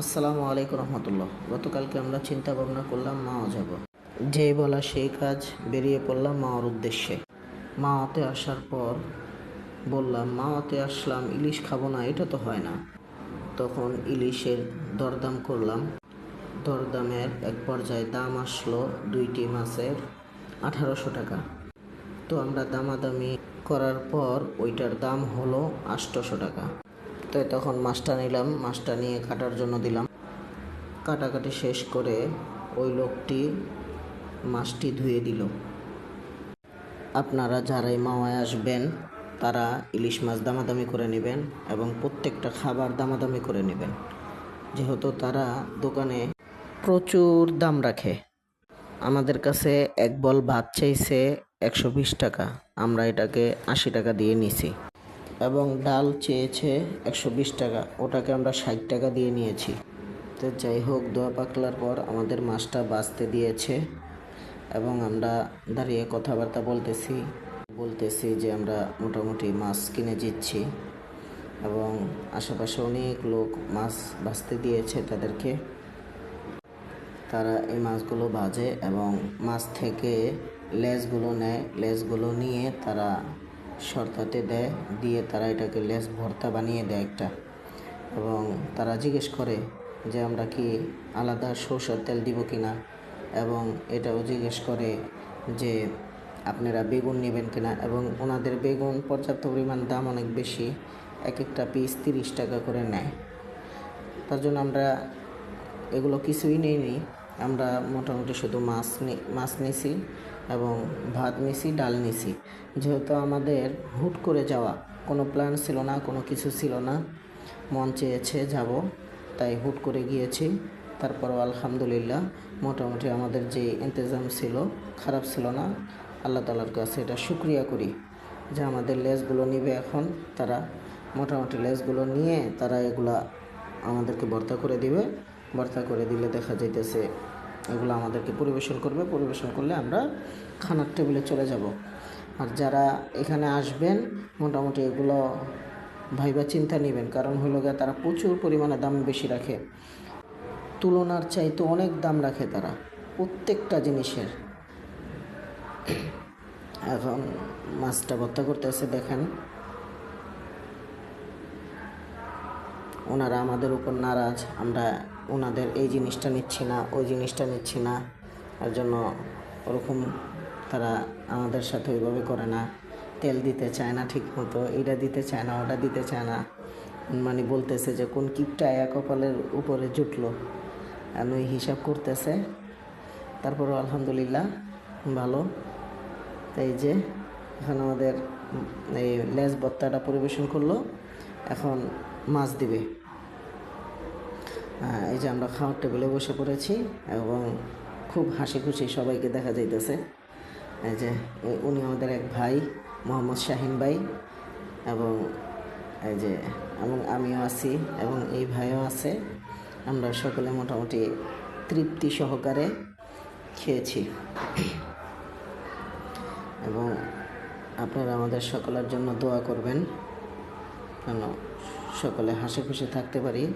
আসসালামু আলাইকুম রহমতুল্লাহ। গতকালকে আমরা চিন্তা ভাবনা করলাম মাও যাব। যে বলা সেই কাজ, বেরিয়ে পড়লাম মাওয়ার উদ্দেশ্যে। মাওয়াতে আসার পর বললাম মাওয়াতে আসলাম, ইলিশ খাব না, এটা তো হয় না। তখন ইলিশের দরদাম করলাম। দরদামের এক পর্যায়ে দাম আসলো দুইটি মাছের আঠারোশো টাকা। তো আমরা দামাদামি করার পর ওইটার দাম হলো আটশোশো টাকা। তো তখন মাছটা নিলাম, মাছটা নিয়ে কাটার জন্য দিলাম। কাটাকাটি শেষ করে ওই লোকটি মাছটি ধুয়ে দিল। আপনারা যারাই মাওয়ায় আসবেন, তারা ইলিশ মাছ দামাদামি করে নেবেন এবং প্রত্যেকটা খাবার দামাদামি করে নেবেন। যেহেতু তারা দোকানে প্রচুর দাম রাখে। আমাদের কাছে এক বল ভাত চাইছে একশো বিশ টাকা। আমরা এটাকে আশি টাকা দিয়ে নিছি। এবং ডাল চেয়েছে একশো বিশ টাকা। ওটাকে আমরা ষাট টাকা দিয়ে নিয়েছি। তো যাই হোক, দোয়া পাকলার পর আমাদের মাছটা বাঁচতে দিয়েছে এবং আমরা দাঁড়িয়ে কথাবার্তা বলতেছি। বলতেছি যে আমরা মোটামুটি মাছ কিনে দিচ্ছি এবং আশেপাশে অনেক লোক মাছ বাঁচতে দিয়েছে তাদেরকে। তারা এই মাছগুলো ভাজে এবং মাছ থেকে লেজগুলো নেয়। লেজগুলো নিয়ে তারা শর্তাতে দেয়, দিয়ে তারা এটাকে লেস ভর্তা বানিয়ে দেয় একটা। এবং তারা জিজ্ঞেস করে যে, আমরা কি আলাদা সরষের তেল দিব কি না এবং এটাও জিজ্ঞেস করে যে, আপনারা বেগুন নেবেন কিনা? এবং ওনাদের বেগুন পর্যাপ্ত পরিমাণ দাম অনেক বেশি এক একটা পিস তিরিশ টাকা করে নেয়। তার জন্য আমরা এগুলো কিছুই নেইনি। আমরা মোটামুটি শুধু মাছ মাছ নিছি এবং ভাত নিছি, ডাল নিছি। যেহেতু আমাদের হুট করে যাওয়া, কোনো প্ল্যান ছিল না, কোনো কিছু ছিল না, মন চেয়েছে যাব, তাই হুট করে গিয়েছি। তারপরও আলহামদুলিল্লাহ, মোটামুটি আমাদের যে ইন্তজাম ছিল, খারাপ ছিল না। আল্লাহ তালার কাছে এটা শুক্রিয়া করি যে আমাদের লেজগুলো নিবে এখন। তারা মোটামুটি লেজগুলো নিয়ে তারা এগুলা আমাদেরকে ভর্তা করে দিবে। ভর্তা করে দিলে দেখা যাইতেছে এগুলো আমাদেরকে পরিবেশন করবে। পরিবেশন করলে আমরা খানার টেবিলে চলে যাব। আর যারা এখানে আসবেন, মোটামুটি এগুলো ভাইবা চিন্তা নেবেন। কারণ হলো গিয়ে তারা প্রচুর পরিমাণে দাম বেশি রাখে। তুলনার চাইতে অনেক দাম রাখে তারা, প্রত্যেকটা জিনিসের। এখন মাছটা ভর্তা করতেছে দেখেন। ওনারা আমাদের উপর নারাজ। আমরা ওনাদের এই জিনিসটা নিচ্ছি না, ওই জিনিসটা নিচ্ছি না। তার জন্য ওরকম তারা আমাদের সাথে ওইভাবে করে না। তেল দিতে চায় না ঠিক মতো এটা দিতে চায় না, ওটা দিতে চায় না। মানে বলতেছে যে, কোন কিপটা এক কপালের উপরে জুটলো? আমি হিসাব করতেছে। তারপরও আলহামদুলিল্লাহ ভালো। তাই যে, এখন আমাদের এই লেজ বত্তাটা পরিবেশন করল, এখন মাছ দিবে। এই যে আমরা খাওয়ার টেবিলে বসে পড়েছি এবং খুব হাসি খুশি সবাইকে দেখা যাইতেছে। এই যে উনি আমাদের এক ভাই, মোহাম্মদ শাহিন ভাই, এবং এই যে, এবং আমিও আছি এবং এই ভাইও আছে। আমরা সকলে মোটামুটি তৃপ্তি সহকারে খেয়েছি। এবং আপনারা আমাদের সকলের জন্য দোয়া করবেন। কেন সকলে হাসি খুশি থাকতে পারি।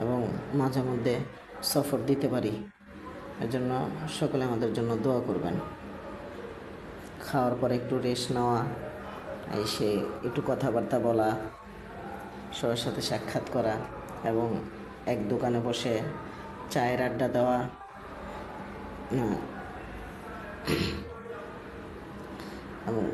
এবং মাঝে মধ্যে সফর দিতে পারি। এর জন্য সকলে আমাদের জন্য দোয়া করবেন। খাওয়ার পর একটু রেস্ট নেওয়া, এসে একটু কথাবার্তা বলা, সবার সাথে সাক্ষাৎ করা এবং এক দোকানে বসে চায়ের আড্ডা দেওয়া। এবং